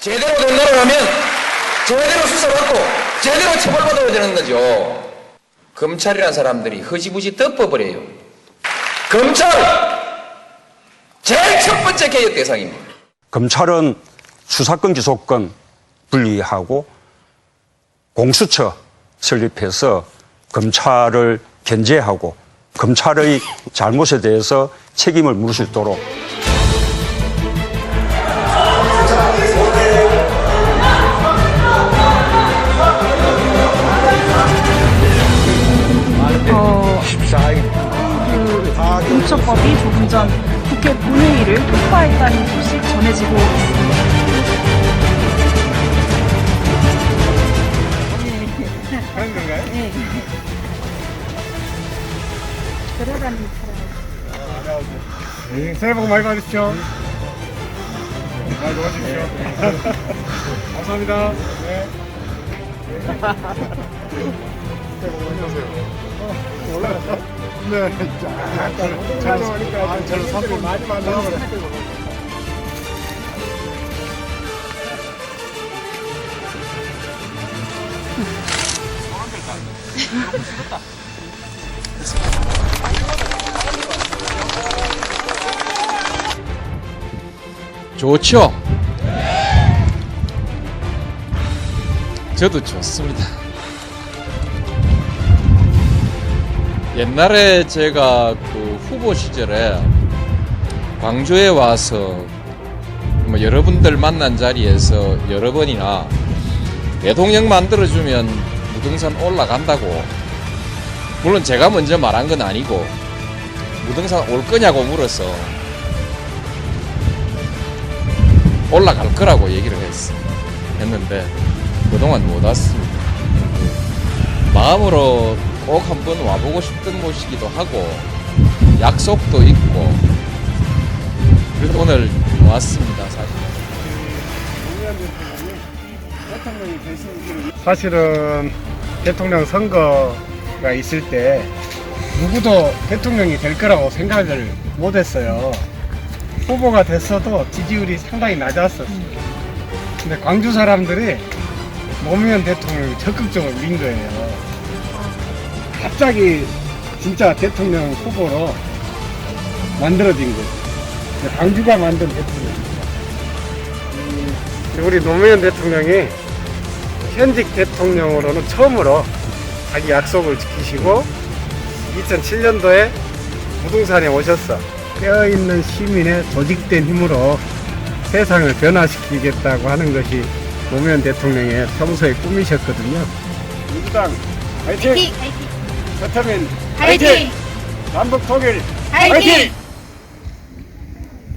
제대로 된 나라라면 제대로 수사받고 제대로 처벌받아야 되는 거죠. 검찰이라는 사람들이 허지부지 덮어버려요. 검찰 제일 첫 번째 개혁 대상입니다. 검찰은 수사권 기소권 분리하고 공수처 설립해서 검찰을 견제하고 검찰의 잘못에 대해서 책임을 물을 수 있도록 공처법이 조금 전 국회 본회의를 통과했다는 소식 전해지고 있습니다. 그런 건가요? 네. 들어가는 네, 새해 복 많이 받으십시오. 많이 도와주십시오. 감사합니다. 네. 새해 복 많이 받으세요. 올라갔어? 네, 자, 찾아오니까 저는 산불 많이 만나고 좋죠. 저도 좋습니다. 옛날에 제가 그 후보 시절에 광주에 와서 뭐 여러분들 만난 자리에서 여러 번이나 대통령 만들어주면 무등산 올라간다고 물론 제가 먼저 말한 건 아니고 무등산 올 거냐고 물어서 올라갈 거라고 얘기를 했어. 했는데 그동안 못 왔습니다. 마음으로 꼭 한번 와보고 싶던 곳이기도 하고 약속도 있고 그래서 오늘 왔습니다 사실. 사실은 대통령 선거가 있을 때 누구도 대통령이 될 거라고 생각을 못 했어요. 후보가 됐어도 지지율이 상당히 낮았었어요. 근데 광주 사람들이 노무현 대통령을 적극적으로 민 거예요. 갑자기 진짜 대통령 후보로 만들어진 거죠. 광주가 만든 대통령입니다. 음, 우리 노무현 대통령이 현직 대통령으로는 처음으로 자기 약속을 지키시고 2007년도에 부동산에 오셨어. 깨어있는 시민의 조직된 힘으로 세상을 변화시키겠다고 하는 것이 노무현 대통령의 평소의 꿈이셨거든요. 민주당 화이팅! 화이팅! 서태민 화이팅! 남북 통일 화이팅!